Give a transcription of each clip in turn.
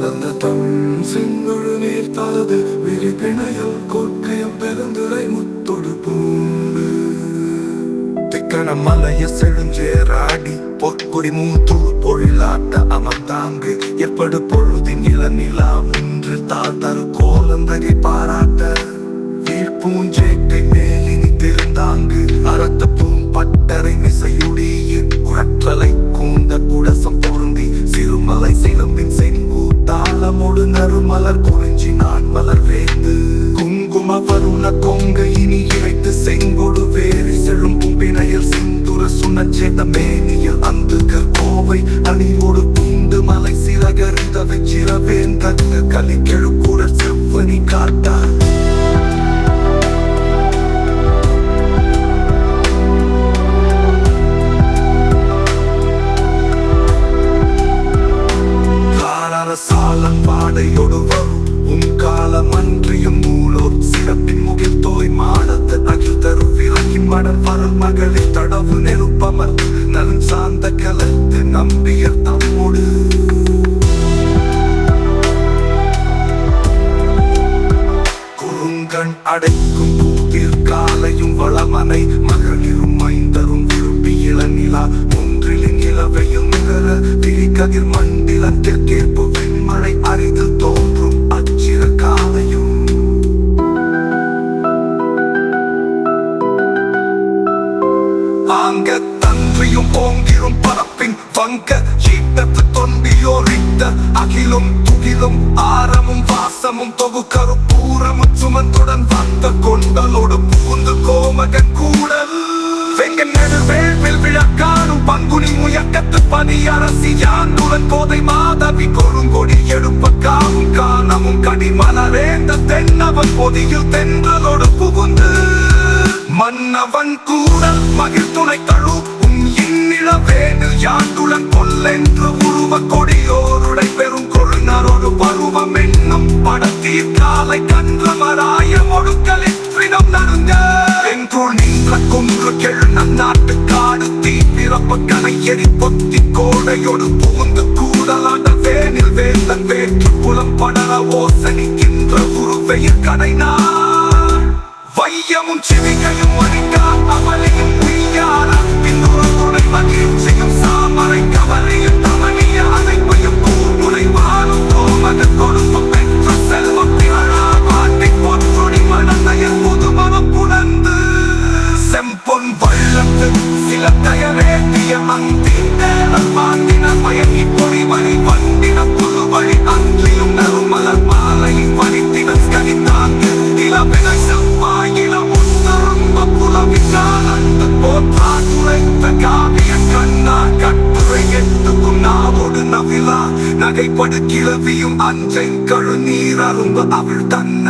தொடர்ந்த தம் செங்கொழு நீர்த்தாது விரிபிணையல் கொற்கையம் பெருந்துரை முத்தொடு பூண்டு. திக்கண மலைய செழுஞ்சேராடி பொற்குடி மூத்துழு பொழிலாட்ட அமர்ந்த மலர் குறிஞ்சி நான் மலர் வேந்து. குங்கும வருண கொங்க இனி இறைத்து செங்கொடு வேறு செழும் பும்பினையில் சிந்துர சுனச்சேத மேனியில் அந்த கோவை அணியோடு பூண்டு மலை சிறகறிந்த வெச்சிரவேன் தங்க கலிக்கெழு கூட செவ்வனி காட்டார். வரும் உன் காலம் அன்றியும் சிறப்பின் முகில் தோய் அகில் தரு விலகி மடல் வரல் மகளிர் தடவு நெருப்பமர் நலன் சார்ந்த கலத்து நம்பியர் தம்மோடு. குறுங்கண் அடைக்கும் பூவில் காலையும் வளமனை மகளிரும் மைந்தரும் விரும்பி இளநிலா ஒன்றிலின் இளவையும் நிகர திரிகதிர் மண்டிலத்திற்கேற்பு வெண்மழை அரிது பங்க வங்க சீட்டத்து தொண்டியோரித்த அகிலும் துகிலும் ஆரமும் வாசமும் தொகு கருப்பூரமும் சுமந்துடன் வந்த கொண்டலோடு பூந்து கோமகன் கூடல். வெங்க நெடுவேள்வில் விழக்காடும் பங்குனி முயக்கத்து பனி அரசி யாண்டுடன் கோதை மாதவி கொழுங்கொடி எழுப்ப காவும் காணமும் கடிமலரேந்த தென்னவன் பொதியில் தென்றலோடு புகுந்து மன்னவன் கூடல் மகிழ் துணை தழு யாண்டுளன் கொல்லென்று உருவ கொடியோருடை பெரும் கொழுநர் ஒரு பருவம் என்னும் படத்தீர் காலை கன்றமராய ஒடுக்கலிற்றிடம் நடுங்க. என்று நின்ற குன்று கெழு நன்னாட்டு காடு தீ பிறப்ப எரி பொத்தி கோடையோடு பூந்து கூடலாண்ட வேனில் வேந்தன் வேற்று புலம் படர ஓசனிக்கின்ற உருவையில் கனை வையமும் சிவிகையும் அணிக்கா நகைப்படு கிளவியும் அஞ்சை கழு நீர் அரும்ப அவள் தன்ன.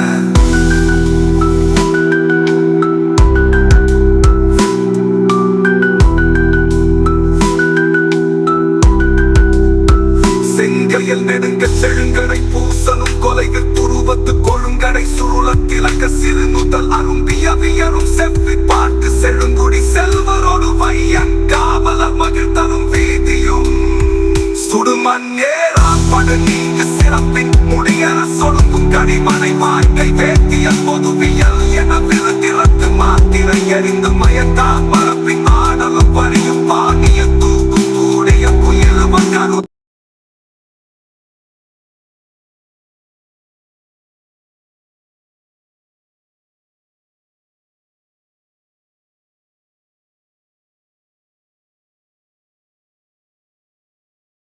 செங்கையில் நெடுங்க செழுங்கடை பூசலும் கொலைகள் துருவத்து கொழுங்கடை சுருளத்திலக்க சிறு முதல் அரும்பிய வியரும் செவ்வி பாட்டு செழுங்குடி செல்வரோடு வையன் காவலர் மகிழ் மாத்திரை எறிந்து